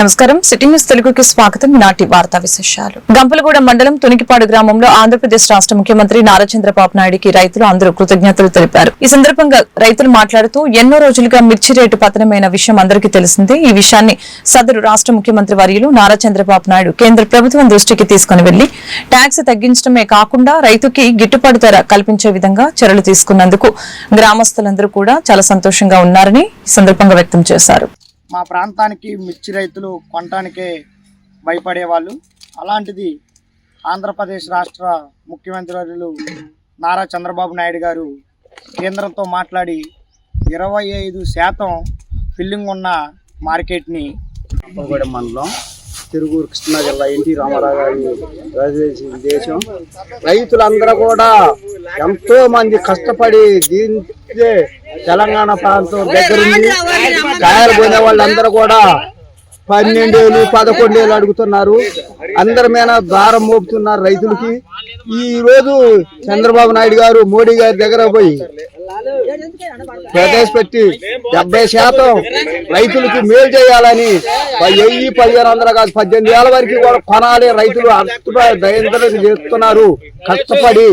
నమస్కారం. City news తెలుగుకి స్వాగతం. నాటి వార్తా విశేషాలు. గంపలగూడ మండలం తునికిపాడు గ్రామంలో ఆంధ్రప్రదేశ్ రాష్ట్ర ముఖ్యమంత్రి నారా చంద్రబాబు నాయుడికి రైతులు అందరూ కృతజ్ఞతలు తెలిపారు. ఈ సందర్భంగా రైతులు మాట్లాడుతూ ఎన్నో రోజులుగా మిర్చి రేటు పతనమైన విషయం అందరికీ తెలిసిందే. ఈ విషయాన్ని సదరు రాష్ట్ర ముఖ్యమంత్రి వర్యులు నారా చంద్రబాబు నాయుడు కేంద్ర ప్రభుత్వం దృష్టికి తీసుకుని వెళ్ళి ట్యాక్స్ తగ్గించడమే కాకుండా రైతుకి గిట్టుబాటు ధర కల్పించే విధంగా చర్యలు తీసుకున్నందుకు గ్రామస్తులందరూ కూడా చాలా సంతోషంగా ఉన్నారని ఈ సందర్భంగా వ్యక్తం చేశారు. మా ప్రాంతానికి మిర్చి రైతులు కొనటానికే భయపడేవాళ్ళు. అలాంటిది ఆంధ్రప్రదేశ్ రాష్ట్ర ముఖ్యమంత్రులు నారా చంద్రబాబు నాయుడు గారు కేంద్రంతో మాట్లాడి ఇరవై ఐదు శాతం ఫిల్లింగ్ ఉన్న మార్కెట్ని మండలం తిరుగురు కృష్ణా జిల్లా ఎన్టీ రామారావు గారి రాజదేశం దేశం రైతులందరూ కూడా ఎంతో మంది కష్టపడి దీని తెలంగాణ ప్రాంతం దగ్గరుంది. కాయలు పోయిన వాళ్ళందరూ కూడా పన్నెండేళ్ళు పదకొండేళ్ళు అడుగుతున్నారు. అందరి మీద దారం మోపుతున్నారు రైతులకి. ఈ రోజు చంద్రబాబు నాయుడు గారు మోడీ గారి దగ్గర పోయి ప్రవేశపెట్టి డెబ్బై శాతం రైతులకి మేలు చేయాలని వెయ్యి పదిహేను వందల కాదు పద్దెనిమిది వేల వరకు కూడా కొనాలి రైతులు దయంతరం చేస్తున్నారు. కష్టపడి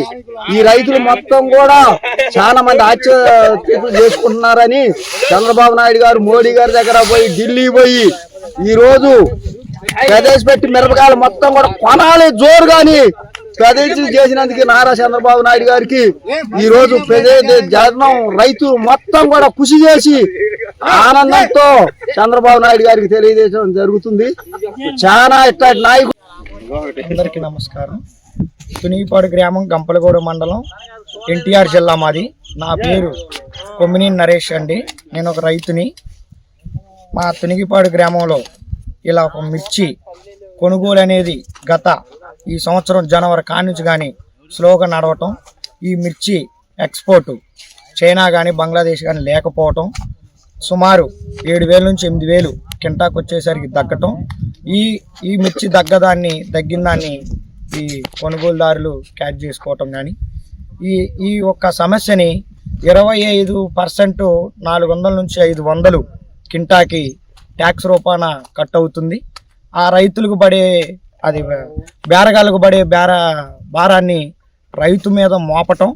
ఈ రైతులు మొత్తం కూడా చాలా మంది ఆశ్చర్య చేసుకుంటున్నారని చంద్రబాబు నాయుడు గారు మోడీ గారి దగ్గర పోయి ఢిల్లీ పోయి ఈ రోజు ప్రవేశపెట్టి మిరపకాయలు మొత్తం కూడా కొనాలి జోరు గాని. ప్రదేశం చేసినందుకు నారా చంద్రబాబు నాయుడు గారికి ఈ రోజు ప్రజల జనం రైతు మొత్తం కూడా కృషి చేసి ఆనందంతో చంద్రబాబు నాయుడు గారికి తెలియజేయడం జరుగుతుంది. చాలా ఇట్లాంటి నాయకుడు అందరికి నమస్కారం. తునిగిపాడు గ్రామం గంపలగూడ మండలం ఎన్టీఆర్ జిల్లా మాది. నా పేరు కొమ్మిని నరేష్ అండి. నేను ఒక రైతుని. మా తునిగిపాడు గ్రామంలో ఇలా ఒక మిర్చి కొనుగోలు అనేది గత ఈ సంవత్సరం జనవరి కానుంచి కానీ స్లోగా నడవటం ఈ మిర్చి ఎక్స్పోర్టు చైనా కానీ బంగ్లాదేశ్ కానీ లేకపోవటం సుమారు ఏడు వేల నుంచి ఎనిమిది వేలు కింటాకు వచ్చేసరికి తగ్గటం. ఈ ఈ మిర్చి తగ్గదాన్ని తగ్గిన దాన్ని ఈ కొనుగోలుదారులు క్యాచ్ చేసుకోవటం కానీ ఈ ఈ ఒక్క సమస్యని ఇరవై ఐదు పర్సెంట్ నాలుగు వందల నుంచి ఐదు వందలు కింటాకి ట్యాక్స్ రూపాన కట్ అవుతుంది ఆ రైతులకు పడే అది బేరగాళ్ళకు పడే బేర భారాన్ని రైతు మీద మోపటం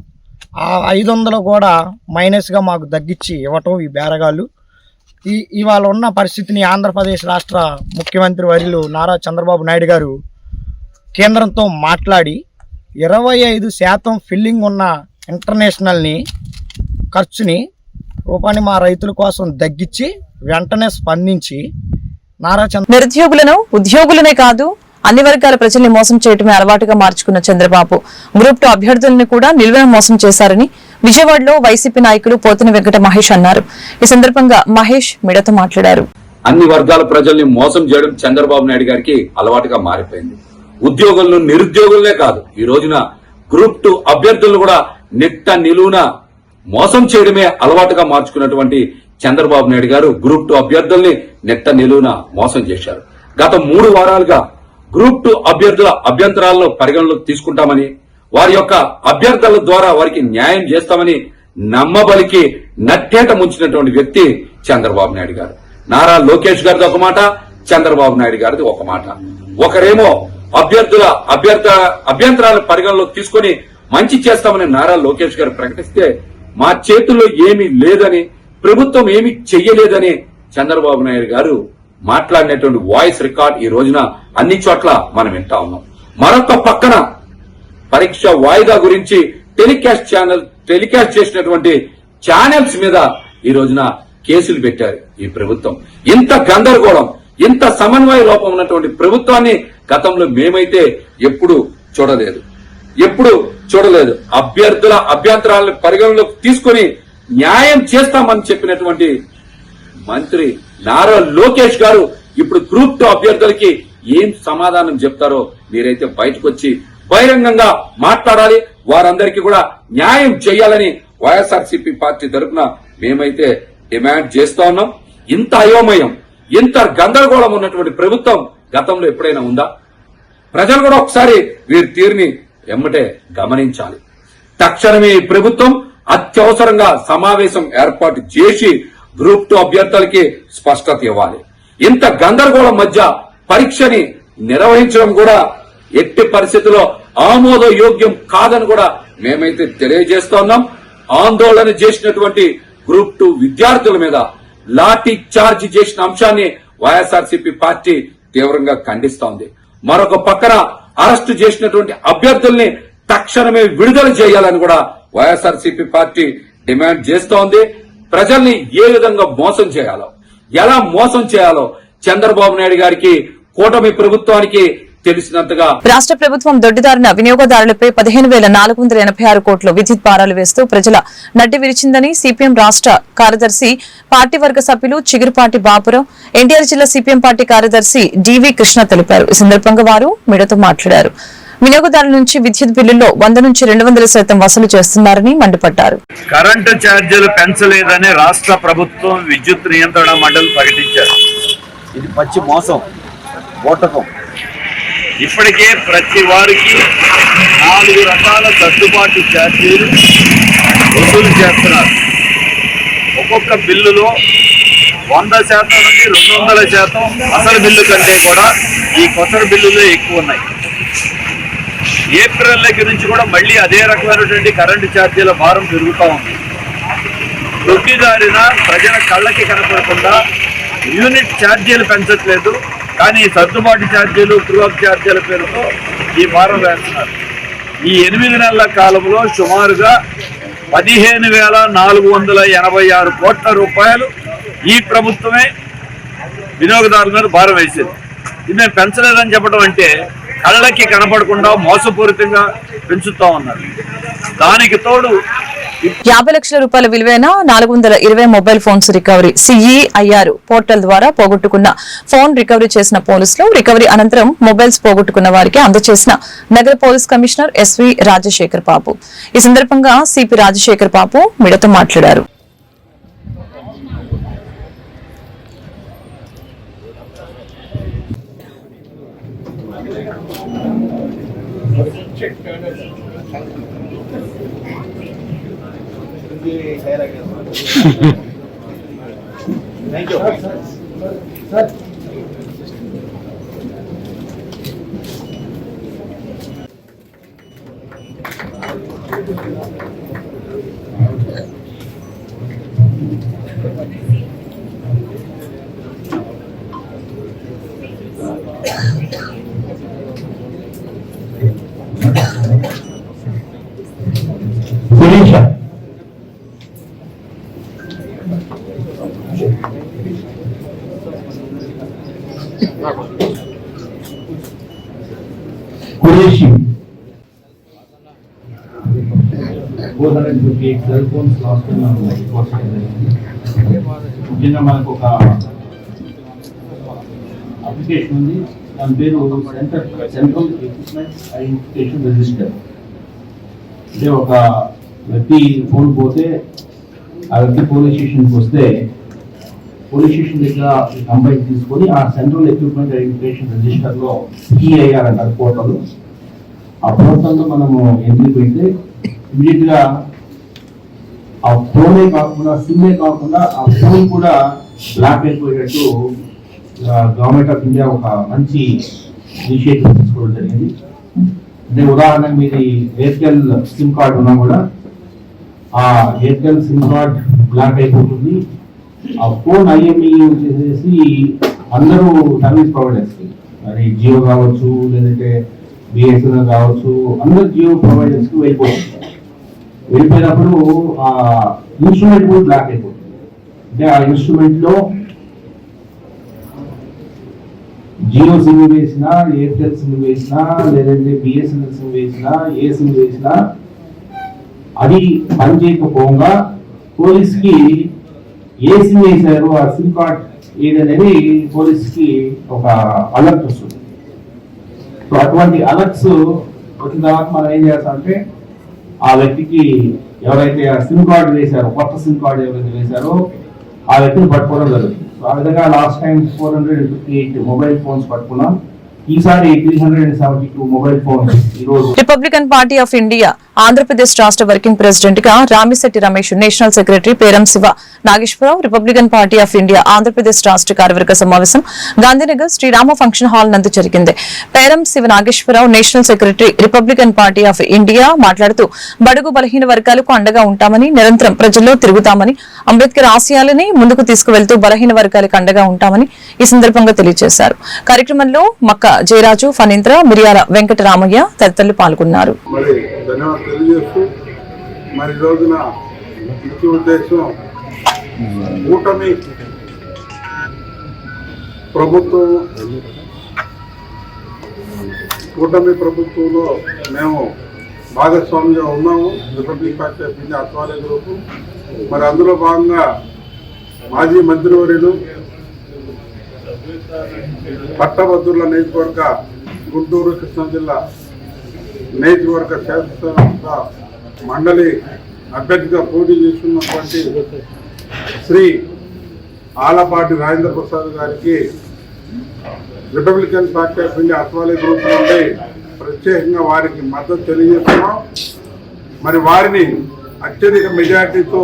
ఆ ఐదు వందలు కూడా మైనస్గా మాకు తగ్గించి ఇవ్వటం ఈ బేరగాళ్ళు. ఈ ఇవాళ ఉన్న పరిస్థితిని ఆంధ్రప్రదేశ్ రాష్ట్ర ముఖ్యమంత్రి వర్యులు నారా చంద్రబాబు నాయుడు గారు కేంద్రంతో మాట్లాడి ఇరవై ఐదు శాతం ఫిల్లింగ్ ఉన్న ఇంటర్నేషనల్ని ఖర్చుని రూపాన్ని మా రైతుల కోసం తగ్గించి వెంటనే స్పందించి నారా చంద్ర నిరుద్యోగులను ఉద్యోగులనే కాదు అన్ని వర్గాల ప్రజల్ని మోసం చేయటమే అలవాటుగా మార్చుకున్న చంద్రబాబు. గ్రూప్ టూ అభ్యర్థులను కూడా నిల్వన మోసం చేశారని విజయవాడలో వైసీపీ నాయకులు పోతిన వెంకట మహేష్ అన్నారు. ఈ సందర్భంగా మహేష్ మీడియాతో మాట్లాడారు. అన్ని వర్గాల ప్రజల్ని మోసం చేయడం చంద్రబాబు నాయుడు గారికి అలవాటుగా మారిపోయింది. ఉద్యోగులను నిరుద్యోగులనే కాదు ఈ రోజున గ్రూప్ టూ అభ్యర్థులను కూడా నిట్ట నిలువున మోసం చేయడమే అలవాటుగా మార్చుకున్నటువంటి చంద్రబాబు నాయుడు గారు గ్రూప్ టూ అభ్యర్థుల్ని నెట్ట నిలువున మోసం చేశారు. గత మూడు వారాలుగా గ్రూప్ టూ అభ్యర్థుల అభ్యంతరాలను పరిగణలోకి తీసుకుంటామని వారి యొక్క అభ్యర్థుల ద్వారా వారికి న్యాయం చేస్తామని నమ్మబలికి నట్టేట ముంచినటువంటి వ్యక్తి చంద్రబాబు నాయుడు గారు. నారా లోకేష్ గారిది ఒక మాట చంద్రబాబు నాయుడు గారిది ఒక మాట. ఒకరేమో అభ్యర్థుల అభ్యర్థ అభ్యంతరాల పరిగణలోకి తీసుకొని మంచి చేస్తామని నారా లోకేష్ గారు ప్రకటిస్తే మా చేతుల్లో ఏమీ లేదని ప్రభుత్వం ఏమి చెయ్యలేదని చంద్రబాబు నాయుడు గారు మాట్లాడినటువంటి వాయిస్ రికార్డ్ ఈ రోజున అన్ని చోట్ల మనం వింటా ఉన్నాం. మరొక పక్కన పరీక్ష వాయిదా గురించి టెలికాస్ట్ ఛానల్ టెలికాస్ట్ చేసినటువంటి ఛానల్స్ మీద ఈ రోజున కేసులు పెట్టారు ఈ ప్రభుత్వం. ఇంత గందరగోళం ఇంత సమన్వయ లోపం ఉన్నటువంటి ప్రభుత్వాన్ని గతంలో మేమైతే ఎప్పుడు చూడలేదు. ఎప్పుడు చూడలేదు. అభ్యర్థుల అభ్యంతరాలను పరిగణలోకి తీసుకొని న్యాయం చేస్తామని చెప్పినటువంటి మంత్రి నారా లోకేష్ గారు ఇప్పుడు గ్రూప్ టూ అభ్యర్థులకి ఏం సమాధానం చెప్తారో మీరైతే బయటకు వచ్చి బహిరంగంగా మాట్లాడాలి. వారందరికీ కూడా న్యాయం చేయాలని వైఎస్ఆర్సీపీ పార్టీ తరఫున మేమైతే డిమాండ్ చేస్తా ఉన్నాం. ఇంత అయోమయం ఇంత గందరగోళం ఉన్నటువంటి ప్రభుత్వం గతంలో ఎప్పుడైనా ఉందా? ప్రజలు కూడా ఒకసారి వీరి తీరుని ఎమ్మటే గమనించాలి. తక్షణమే ప్రభుత్వం అత్యవసరంగా సమావేశం ఏర్పాటు చేసి గ్రూప్ టూ అభ్యర్థులకి స్పష్టత ఇవ్వాలి. ఇంత గందరగోళం మధ్య పరీక్షని నిర్వహించడం కూడా ఎట్టి పరిస్థితుల్లో ఆమోదయోగ్యం కాదని కూడా మేమైతే తెలియజేస్తున్నాం. ఆందోళన చేసినటువంటి గ్రూప్ టూ విద్యార్థుల మీద లాఠీ చార్జ్ చేసిన అంశాన్ని వైఎస్ఆర్సీపీ పార్టీ తీవ్రంగా ఖండిస్తోంది. మరొక పక్కన అరెస్టు చేసినటువంటి అభ్యర్థుల్ని తక్షణమే విడుదల చేయాలని కూడా వైఎస్ఆర్సీపీ పార్టీ డిమాండ్ చేస్తోంది. ప్రజల్ని ఏ విధంగా మోసం చేయాలో ఎలా మోసం చేయాలో చంద్రబాబు నాయుడు గారికి కూటమి ప్రభుత్వానికి తెలిసినంతగా రాష్ట్ర ప్రభుత్వం దొడ్డిదారిన వినియోగదారులపై పదిహేను వేల నాలుగు వందల ఎనభై ఆరు కోట్లు విద్యుత్ భారాలు వేస్తూ ప్రజల నడ్డి విరిచిందని సిపిఎం రాష్ట్ర కార్యదర్శి పార్టీ వర్గ సభ్యులు చిగురుపాటి బాపురం ఎన్టీఆర్ జిల్లా సిపిఎం పార్టీ కార్యదర్శి డివి కృష్ణ తెలిపారు. ఈ సందర్భంగా వారు మీడియాతో మాట్లాడారు. వినియోగదారుల నుంచి విద్యుత్ బిల్లుల్లో వంద నుంచి రెండు వందల శాతం వసూలు చేస్తున్నారని మండిపడ్డారు. కరెంటు ఛార్జీలు పెంచలేదని రాష్ట్ర ప్రభుత్వం విద్యుత్ నియంత్రణ మండలి ప్రకటించారు. ఇది పచ్చి మోసం ఓటకం. ఇప్పటికే ప్రతి వారికి నాలుగు రకాల సర్దుబాటు ఛార్జీలు వసూలు చేస్తున్నారు. ఒక్కొక్క బిల్లులో వంద శాతం నుండి రెండు వందల శాతం అసలు బిల్లు కంటే కూడా ఈ కొత్త బిల్లులో ఎక్కువ ఉన్నాయి. ఏప్రిల్ దగ్గర నుంచి కూడా మళ్ళీ అదే రకమైనటువంటి కరెంటు ఛార్జీల భారం పెరుగుతూ ఉంది. దొడ్డిదారిన ప్రజల కళ్ళకి కనపడకుండా యూనిట్ ఛార్జీలు పెంచట్లేదు. కానీ సర్దుబాటు ఛార్జీలు ట్రూఅప్ ఛార్జీల పేరుతో ఈ భారం వేస్తున్నారు. ఈ ఎనిమిది నెలల కాలంలో సుమారుగా పదిహేను వేల నాలుగు వందల ఎనభై ఆరు కోట్ల రూపాయలు ఈ ప్రభుత్వమే వినియోగదారుల మీద భారం వేసింది. ఇది మేము పెంచలేదని చెప్పడం అంటే కళ్ళకి కనపడకుండా మోసపూరితంగా పెంచుతూ ఉన్నారు. దానికి తోడు యాభై లక్షల రూపాయల విలువైన నాలుగు వందల ఇరవై mobile phones recovery CEIR portal ద్వారా పోగొట్టుకున్న ఫోన్ రికవరీ చేసిన పోలీసులు రికవరీ అనంతరం మొబైల్స్ పోగొట్టుకున్న వారికి అందజేసిన నగర police commissioner SV Rajasekhar Babu. ఈ సందర్భంగా సిపి రాజశేఖర్ బాబు మిడతో మాట్లాడారు. Qureshi. Four hundred fifty eight cell phones lost ముఖ్యంగా మనకు ఒక అప్లికేషన్ ఉంది. దాని పేరు centre central equipment identification register. అంటే ఒక వ్యక్తి ఫోన్ పోతే ఆ వ్యక్తి పోలీస్ స్టేషన్కి వస్తే పోలీస్ స్టేషన్ దగ్గర కంప్లైంట్ తీసుకొని ఆ సెంట్రల్ ఎక్విప్మెంట్ ఐడెంటిఫికేషన్ రిజిస్టర్లో ఈఐఆర్ అంటారు పోర్టల్ ఆ పోర్టల్లో మనము ఎంట్రీ పెడితే ఇమీడియట్గా ఆ ఫోనే కాకుండా సిమ్మే కాకుండా ఆ ఫోన్ కూడా బ్లాక్ అయిపోయేటట్టు గవర్నమెంట్ ఆఫ్ ఇండియా ఒక మంచి ఇనిషియేటివ్ తీసుకోవడం జరిగింది. అంటే ఉదాహరణకు మీది ఎయిర్టెల్ సిమ్ కార్డ్ ఉన్నా కూడా ఆ ఎయిర్టెల్ సిమ్ కార్డ్ బ్లాక్ అయిపోతుంది. ఆ ఫోన్ ఐఎంఈ చేసేసి అందరూ సర్వీస్ ప్రొవైడర్స్. మరి జియో కావచ్చు లేదంటే బిఎస్ఎన్ఎల్ కావచ్చు అందరు జియో ప్రొవైడర్స్కి వెళ్ళిపోతుంది వెళ్ళిపోయినప్పుడు ఆ ఇన్స్ట్రుమెంట్ కూడా బ్లాక్ అయిపోతుంది. అంటే ఆ ఇన్స్ట్రుమెంట్లో జియో సిమ్ వేసినా ఎయిర్టెల్ సిమ్ వేసినా లేదంటే బిఎస్ఎన్ఎల్ సిమ్ వేసినా ఏ సిమ్ వేసినా అది పనిచేయకపోగా పోలీస్కి ఏ సిమ్ వేశారు ఆ సిమ్ కార్డ్ ఏదనేది పోలీస్కి ఒక అలర్ట్ వస్తుంది. సో అటువంటి అలర్ట్స్ వచ్చిన తర్వాత మనం ఏం చేస్తామంటే ఆ వ్యక్తికి ఎవరైతే సిమ్ కార్డు వేశారో కొత్త సిమ్ కార్డు ఎవరైతే వేశారో ఆ వ్యక్తిని పట్టుకోవడం జరుగుతుంది. సో ఆ విధంగా last time four hundred fifty eight mobile phones పట్టుకున్నాం. ఈసారి three hundred seventy two mobile phones ఈ రోజు. Republican party of India Andhra Pradesh రాష్ట్ర వర్కింగ్ ప్రెసిడెంట్గా Ramisetti Ramesh national secretary Peram Siva Nageswararao Republican party of India Andhra Pradesh రాష్ట్ర కార్యవర్గ సమావేశం Gandhinagar Srirama function hall నందు జరిగింది. Peram Siva Nageswararao national secretary Republican Party of India మాట్లాడుతూ బడుగు బలహీన వర్గాలకు అండగా ఉంటామని నిరంతరం ప్రజల్లో తిరుగుతామని అంబేద్కర్ ఆశయాలని ముందుకు తీసుకువెళ్తూ బలహీన వర్గాలకు అండగా ఉంటామని ఈ సందర్భంగా తెలియజేశారు. కార్యక్రమంలో మక్క జయరాజు ఫణీంద్ర మిరియాల వెంకటరామయ్య తదితరులు పాల్గొన్నారు. ధన్యవాదాలు. తెలియజేస్తూ మరి రోజున ముఖ్య ఉద్దేశం కూటమి ప్రభుత్వం కూటమి ప్రభుత్వంలో మేము భాగస్వామిగా ఉన్నాము. Republic Party of India Athawale group మరి అందులో భాగంగా మాజీ మంత్రివర్యులు పట్టభద్రుల నియోజకవర్గ గుంటూరు కృష్ణా జిల్లా నియోజకవర్గ శాసనసభ మండలి అభ్యర్థిగా పోటీ చేస్తున్నటువంటి శ్రీ ఆలపాటి రాజేంద్ర ప్రసాద్ గారికి Republican Party of India Athawale group నుండి ప్రత్యేకంగా వారికి మద్దతు తెలియజేస్తున్నాం. మరి వారిని అత్యధిక మెజార్టీతో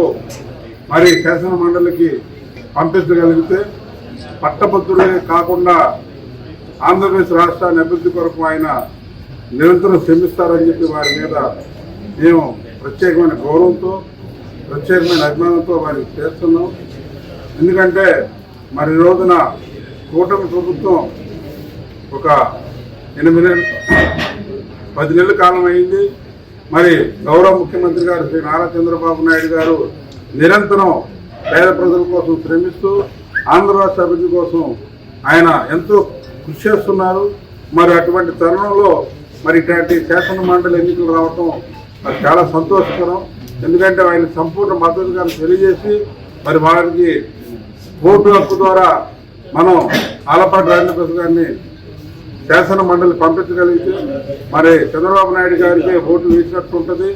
మరి శాసన మండలికి పంపించగలిగితే పట్టభద్రులే కాకుండా ఆంధ్రప్రదేశ్ రాష్ట్రాన్ని అభివృద్ధి కొరకు ఆయన నిరంతరం శ్రమిస్తారని చెప్పి వారి మీద మేము ప్రత్యేకమైన గౌరవంతో ప్రత్యేకమైన అభిమానంతో వారికి చేస్తున్నాం. ఎందుకంటే మరి రోజున కూటమి ప్రభుత్వం ఒక ఎనిమిది నెలలు పది నెలల కాలం అయింది. మరి గౌరవ ముఖ్యమంత్రి గారు శ్రీ నారా చంద్రబాబు నాయుడు గారు నిరంతరం పేద ప్రజల కోసం శ్రమిస్తూ ఆంధ్ర రాష్ట్ర అభివృద్ధి కోసం ఆయన ఎంతో కృషి చేస్తున్నారు. మరి అటువంటి తరుణంలో మరి ఇట్లాంటి శాసన మండలి ఎన్నికలు రావటం మరి చాలా సంతోషకరం. ఎందుకంటే ఆయన సంపూర్ణ మద్దతుగా తెలియజేసి మరి వారికి ఓటు హక్కు ద్వారా మనం ఆలపాటి రాజేంద్ర గారిని శాసన మండలి పంపించగలిగితే మరి చంద్రబాబు నాయుడు గారికి ఓట్లు వేసినట్టు ఉంటుంది.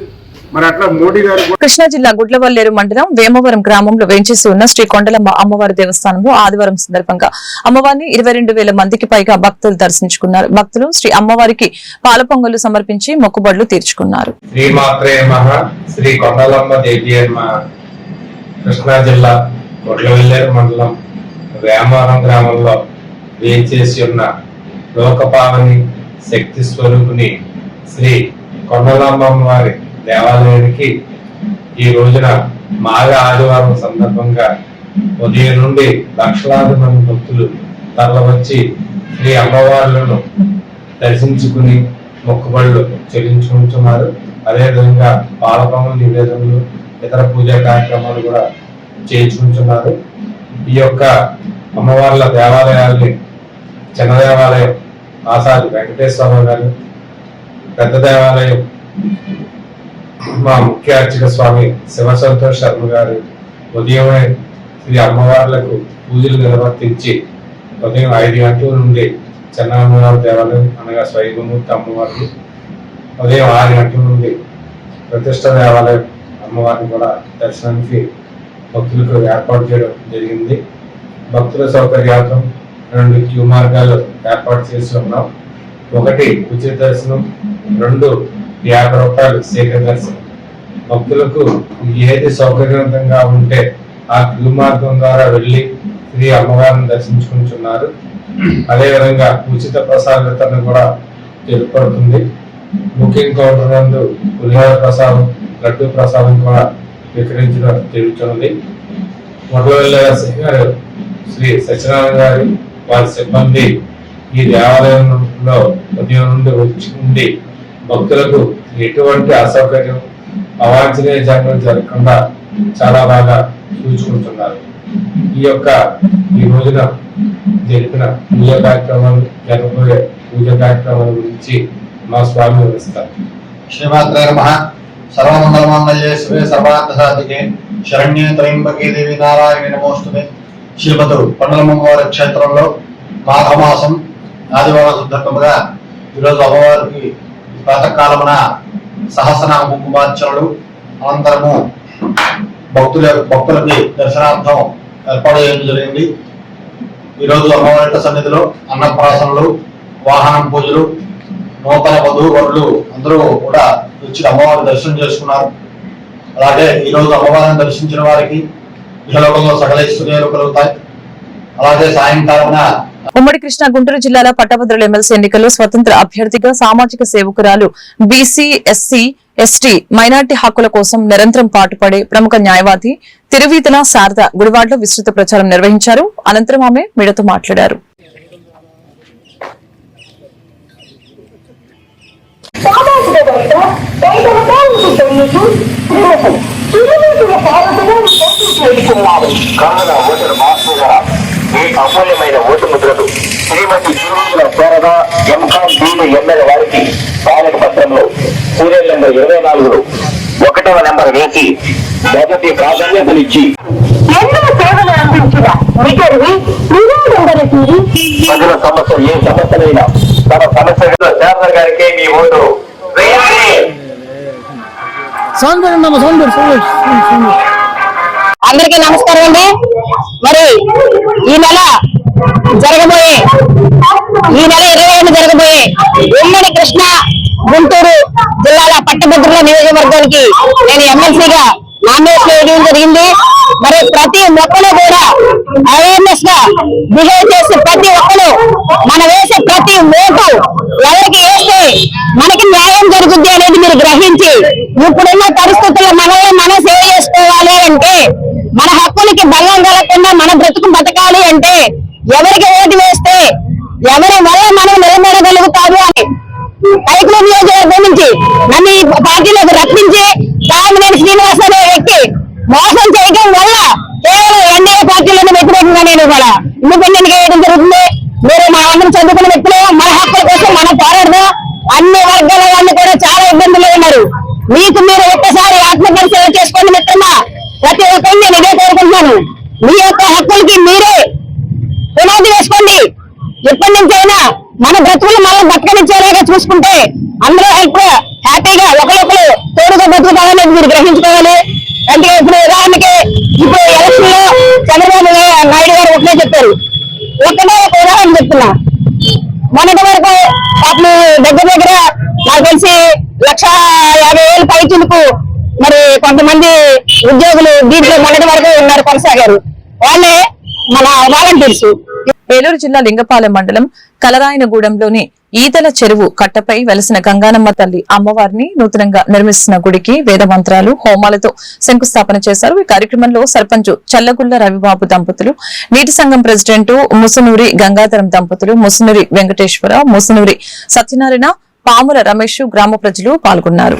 కృష్ణా జిల్లా గుడ్లవల్లేరు మండలం వేమవరం గ్రామంలో వేంచేసి ఉన్న శ్రీ కొండలమ్మ అమ్మవారి దేవస్థానంలో ఆదివారం సందర్భంగా అమ్మవారిని ఇరవై రెండు వేల మందికి పైగా భక్తులు దర్శించుకున్నారు. భక్తులు శ్రీ అమ్మవారికి పాల పొంగలు సమర్పించి మొక్కుబడులు తీర్చుకున్నారు. శ్రీ కొండలమ్మ కృష్ణా జిల్లా కొట్లవెల్లేరు మండలం వేమవరం గ్రామంలో వేచేసి ఉన్న లోకపావని శక్తి స్వరూపుని శ్రీ కొండలమ్మ వారి దేవాలయానికి ఈ రోజున మాఘ ఆదివారం సందర్భంగా ఉదయం నుండి లక్షలాది మంది భక్తులు తరలివచ్చి శ్రీ అమ్మవార్లను దర్శించుకుని మొక్కుబడులు చెల్లించుకుంటున్నారు. అదేవిధంగా పాలపములు నివేదనలు ఇతర పూజా కార్యక్రమాలు కూడా చేయించుకుంటున్నారు. ఈ యొక్క అమ్మవార్ల దేవాలయాల్ని చిన్న దేవాలయం ఆసాది వెంకటేశ్వర గారు పెద్ద దేవాలయం మా ముఖ్య అర్చక స్వామి శివసంతోష్ శర్మ గారు ఉదయమే శ్రీ అమ్మవార్లకు పూజలు నిర్వర్తించి ఉదయం ఐదు గంటల నుండి చిన్న అమ్మవారి దేవాలయం అనగా స్వయంమూర్తి అమ్మవారు ఉదయం ఆరు గంటల నుండి ప్రతిష్ట దేవాలయం అమ్మవారిని కూడా దర్శనానికి భక్తులకు ఏర్పాటు చేయడం జరిగింది. భక్తుల సౌకర్యార్థం రెండు క్యూ మార్గాలు ఏర్పాటు చేసి ఉన్నాం. ఒకటి ఉచిత దర్శనం రెండు యాభై రూపాయలు శేఖర దర్శనం భక్తులకు ఏది సౌకర్యవంతంగా ఉంటే ఆ క్యూ మార్గం ద్వారా వెళ్ళి శ్రీ అమ్మవారిని దర్శించుకుంటున్నారు. అదేవిధంగా ఉచిత ప్రసాద వితరణ కూడా తెలుపబడుతుంది బుకింగ్ కౌంటర్ నందు పులిహోర ప్రసాదం లడ్డు ప్రసాదం కూడా విక్రయించడం తెలుస్తుంది మొదలవెల్ల గారు శ్రీ సత్యనారాయణ గారి వారి సిబ్బంది ఈ దేవాలయంలో ఉదయం నుండి వచ్చి ఉండి భక్తులకు ఎటువంటి అసౌకర్యం అవాంఛనీయ జరగడం జరగకుండా చాలా బాగా చూసుకుంటున్నారు. ఈ యొక్క ఈ రోజున జరిపిన పూజ కార్యక్రమాలు జరగబోయే పూజ కార్యక్రమాల గురించి మా స్వామి వివరిస్తారు. శ్రీమాత్రే సర్వమంగళమాంగళ్యే శివే సర్వార్థ సాధికే శరణ్యే త్రయంబకే దేవి నారాయణ నమోస్తుతే శ్రీమతు పండలమ్మవారి క్షేత్రంలో మాఘమాసం ఆదివారం సందర్భంగా ఈరోజు అమ్మవారికి ప్రాతకాలమున సహస్రనామ కుంకుమార్చనలు అనంతరము భక్తుల భక్తులకి దర్శనార్థం ఏర్పాటు చేయడం జరిగింది. ఈరోజు అమ్మవారి సన్నిధిలో అన్నప్రాసనలు వాహనం పూజలు నూతన వధూవరులు అందరూ కూడా వచ్చి అమ్మవారిని దర్శనం చేసుకున్నారు. అలాగే ఈరోజు అమ్మవారిని దర్శించిన వారికి ఇహలోకంలో సకల ఐశ్వర్యాలు కలుగుతాయి. అలాగే సాయంకాలన ఉమ్మడి కృష్ణా గుంటూరు జిల్లాల పట్టభద్రుల ఎమ్మెల్సీ ఎన్నికల్లో స్వతంత్ర అభ్యర్థిగా సామాజిక సేవకురాలు బీసీ ఎస్సీ ఎస్టీ మైనార్టీ హక్కుల కోసం నిరంతరం పాటుపడే ప్రముఖ న్యాయవాది తిరువీతల శారద గుడివాడలో విస్తృత ప్రచారం నిర్వహించారు. అనంతరం ఆమె మీడియాతో మాట్లాడారు. అమూల్యమైన ముద్రలు శ్రీమతి తిరుమల శారద ఎంకాం బీలు ఎమ్మెల్యే వారికి బ్యాలెట్ పత్రంలో సీరియల్ నెంబర్ ఇరవై నాలుగులో ఒకటవ నెంబర్ వేసి మొదటి ప్రాధాన్యతనిచ్చి ప్రజల సమస్య ఏ సమస్యలైనా తన సమస్యలో శారద గారికి మీ ఓటు అందరికీ నమస్కారం అండి. మరి ఈ నెల జరగబోయే. ఈ నెల ఇరవై ఏడు జరగబోయే. ఉమ్మడి కృష్ణ గుంటూరు జిల్లాల పట్టభద్రుల నియోజకవర్గానికి నేను ఎమ్మెల్సీగా నామినేషన్ వేయడం జరిగింది. మరి ప్రతి ఒక్కరు కూడా అవేర్నెస్గా బిహేవ్ చేసే ప్రతి ఒక్కరు మన వేసే ప్రతి ఓటు ఎవరికి వేస్తే మనకి న్యాయం జరుగుద్ది అనేది మీరు గ్రహించి ఇప్పుడున్న పరిస్థితుల్లో మనల్ని మనం సేవ్ చేసుకోవాలి అంటే మన హక్కులకి భంగం కలగకుండా మన బ్రతుకు బతకాలి అంటే ఎవరికి ఓటు వేస్తే ఎవరి వల్ల మనం నిలబడగలుగుతాము అని కైకుల నియోజకవర్గం నుంచి నన్ను ఈ పార్టీలోకి రప్పించి కామినేని శ్రీనివాస్ అనే వ్యక్తి మోసం చేయడం వల్ల కేవలం ఎన్డీఏ పార్టీలోనే వ్యతిరేకంగా నేను కూడా ఇండిపెండెంట్గా వేయడం జరుగుతుంది మీరు మా అందరం చదువుకున్న వ్యక్తులు మన హక్కుల కోసం మనం పోరాడదాం అన్ని వర్గాల వాళ్ళు కూడా చాలా ఇబ్బందులు ఉన్నారు మీకు మీరు ఒక్కసారి ఆత్మపరిశీలన చేసుకోండి మిత్రమా ప్రతి ఒక్కరిని నేను ఇదే కోరుకుంటున్నాను. మీ యొక్క హక్కులకి మీరే పునాది వేసుకోండి. ఎప్పటి నుంచి అయినా మన బ్రతుకులు మనం బతకనిచ్చేలాగా చూసుకుంటే అందరూ హెల్ప్ హ్యాపీగా ఒకరొకరు తోడుగా బతుకుతారనేది మీరు గ్రహించుకోవాలి. అంటే ఇప్పుడు ఉదాహరణకి ఇప్పుడు ఎలక్షన్లో చంద్రబాబు నాయుడు గారు ఒకటే చెప్పారు. ఒకటే ఒక ఉదాహరణ చెప్తున్నా. మొన్నటి వరకు పాపలు దగ్గర దగ్గర నాకు తెలిసి లక్ష యాభై వేలు పైచులకు కొంతమంది ఉద్యోగులు దీంట్లో మొన్నటి వరకు ఉన్నారు కొనసాగారు. వాళ్ళే మన వాలంటీర్స్. ఏలూరు జిల్లా లింగపాలెం మండలం కలరాయనగూడెంలోని ఈతల చెరువు కట్టపై వెలసిన గంగానమ్మ తల్లి అమ్మవారిని నూతనంగా నిర్మిస్తున్న గుడికి వేద మంత్రాలు హోమాలతో శంకుస్థాపన చేశారు. ఈ కార్యక్రమంలో సర్పంచ్ చల్లగుల్ల రవిబాబు దంపతులు నీటి సంఘం ప్రెసిడెంట్ ముసునూరి గంగాధరం దంపతులు ముసునూరి వెంకటేశ్వర ముసునూరి సత్యనారాయణ పాముల రమేష్ గ్రామ ప్రజలు పాల్గొన్నారు.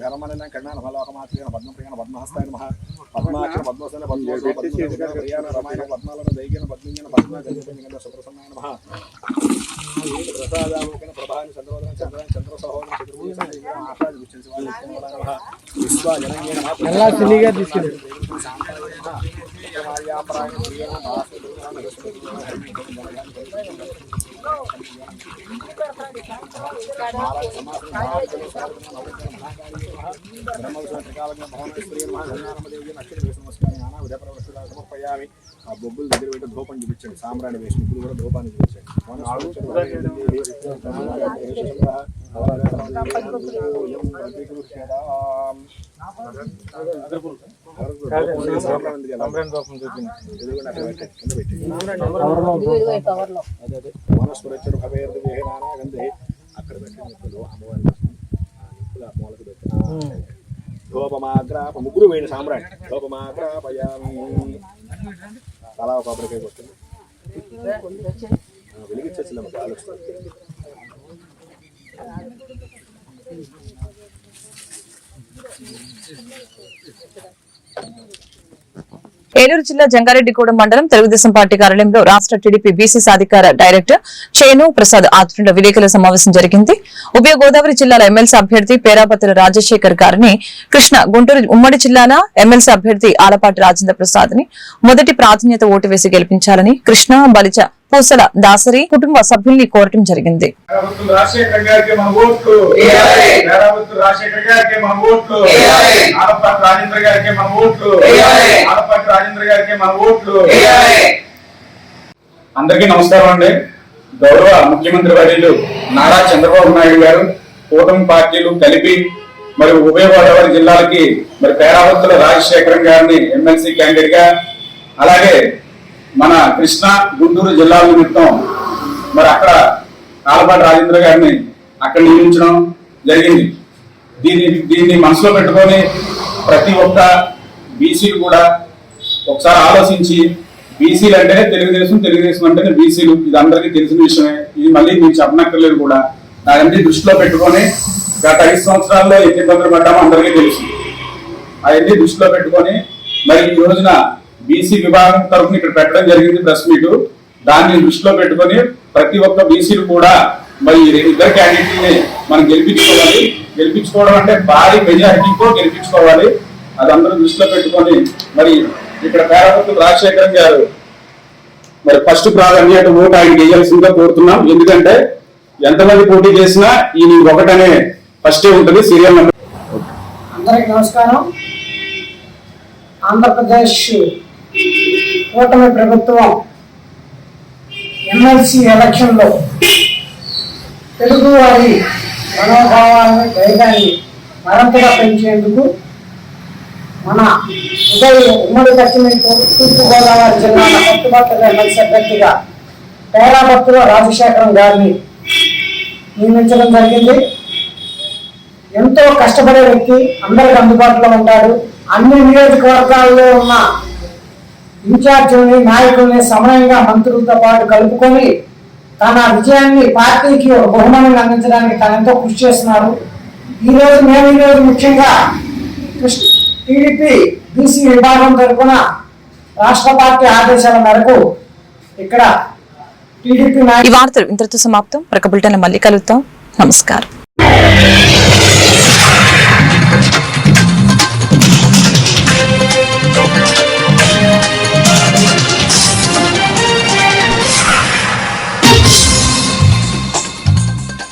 ధర్మనిన కర్ణ నమ లోకమాత్రేన పద్మప్రియ పద్మహస్తాయ నమ పద్మాక్షర పద్మసన పద్మోసన రమాయణ పద్మాలన దైగిన పద్మింగన పద్మ గజపంగన సుప్రసన్నాయ నమ ప్రసాదాముకన ప్రభాని చంద్రోదన చంద్ర చంద్ర సహోదర చతుర్భుజ ఆషాఢ విశ్వ విశ్వ జనంగే ఎలా సిలిగా తీసుకెళ్ళారు సమర్పయామి ఆ బొబ్బులు దగ్గర పెట్టి ధూపం చూపించండి. సాంబ్రాణి వేసి ఇప్పుడు కూడా ధూపాన్ని వనస్పరచరు భవేర్ది అక్కడ పెట్టిన నిప్పులు అమ్మవారి మూలకు పెట్టిన ధూపమాగ్రాప ముగ్గురు వేడి సామ్రాట్ ధూపమాగ్రాపయామి తలా కొబ్బరికాయ కొట్టింది వెలిగించేసింది గాలి ఆలోచన ఏలూరు జిల్లా జంగారెడ్డిగూడెం మండలం తెలుగుదేశం పార్టీ కార్యాలయంలో రాష్ట్ర టీడీపీ బీసీ సాధికార డైరెక్టర్ చేను ప్రసాద్ ఆధ్వర్యంలో విలేకరుల సమావేశం జరిగింది. ఉభయ గోదావరి జిల్లాల ఎమ్మెల్సీ అభ్యర్థి పేరాపతుల రాజశేఖర్ గారిని కృష్ణ గుంటూరు ఉమ్మడి జిల్లాల ఎమ్మెల్సీ అభ్యర్థి ఆలపాటి రాజేంద్ర ప్రసాద్ని మొదటి ప్రాధాన్యత ఓటు వేసి గెలిపించాలని కృష్ణ బలిచ పూసల దాసరి కుటుంబ సభ్యుల్ని కోరటం జరిగింది. మేరాబత్తు రాజశేఖర్ గారికి మన ఓట్లు. మేరాబత్తు రాజశేఖర్ గారికి మన ఓట్లు. ఆలపాటి రాజేంద్ర గారికి మన ఓట్లు. ఆలపాటి రాజేంద్ర గారికి మన ఓట్లు. అందరికీ నమస్కారం అండి. గౌరవ ముఖ్యమంత్రి వర్యులు నారా చంద్రబాబు నాయుడు గారు కూటమి పార్టీలు కలిపి మరి ఉభయ గోదావరి జిల్లాలకి మరి పేరావత్తుల రాజశేఖరం గారిని ఎమ్మెల్సీ క్యాండిడేట్గా అలాగే మన కృష్ణా గుంటూరు జిల్లాల నిమిత్తం మరి అక్కడ కాలపాటి రాజేంద్ర గారిని అక్కడ నియమించడం జరిగింది. దీన్ని దీన్ని మనసులో పెట్టుకొని ప్రతి ఒక్క బీసీలు కూడా ఒకసారి ఆలోచించి బీసీలు అంటేనే తెలుగుదేశం తెలుగుదేశం అంటేనే బీసీలు. ఇది అందరికీ తెలిసిన విషయమే. ఇది మళ్ళీ మీకు చెప్పనక్కర్లేదు కూడా. దాన్ని దృష్టిలో పెట్టుకొని గత ఐదు సంవత్సరాల్లో ఎన్ని ఇబ్బందులు పడ్డామో అందరికీ తెలుసు. అవన్నీ దృష్టిలో పెట్టుకొని మరి ఈ రోజున బీసీ విభాగం తరఫున ఇక్కడ పెట్టడం జరిగింది ప్రెస్ మీట్. దాన్ని దృష్టిలో పెట్టుకొని ప్రతి ఒక్క బీసీలు కూడా మరి ఈ ఇద్దరు క్యాండిడేట్ని మనం గెలిపించుకోవాలి. గెలిపించుకోవడం అంటే భారీ మెజారిటీతో గెలిపించుకోవాలి. అది అందరూ దృష్టిలో పెట్టుకొని మరి ఇక్కడ పేరపత్రులు రాజశేఖరం గారు మరి ఫస్ట్ ప్రాధాన్యత ఓటు ఆయన వేయాల్సిందిగా కోరుతున్నాం. ఎందుకంటే ఎంతమంది పోటీ చేసినా ఈ ఒకటనే ఫస్టే ఉంటుంది సీరియల్ నెంబర్ అందరికి నమస్కారం. ఆంధ్రప్రదేశ్ కూటమి ప్రభుత్వం ఎమ్మెల్సీ ఎలక్షన్లో తెలుగువారి మనోభావాలను వేగాన్ని మరింతగా పెంచేందుకు మన ఉదయ ఉమ్మడి పశ్చిమ తూర్పుగోదావరి జిల్లాల పట్టుబట్టల ఎమ్మెల్సీ అభ్యర్థిగా పేరాభక్తుల రాజశేఖరం గారిని నియమించడం జరిగింది. ఎంతో కష్టపడే వ్యక్తి అందరికి అందుబాటులో ఉంటాడు. అన్ని నియోజకవర్గాల్లో ఉన్న ఇన్ఛార్జీలని నాయకుల్ని సమయంగా మంత్రులతో పాటు కలుపుకొని తన విజయాన్ని పార్టీకి ఒక బహుమానం అందించడానికి తన ఎంతో కృషి చేస్తున్నారు. ఈ రోజు మేము ఈరోజు ముఖ్యంగా టీడీపీ బీసీ విభాగం తరఫున రాష్ట్ర పార్టీ ఆదేశాల మేరకు ఇక్కడ టీడీపీ ఈ వార్తలు ఇంతటితో సమాప్తం. ప్రక బులెటిన్లో మళ్ళీ కలుగుతాం నమస్కారం.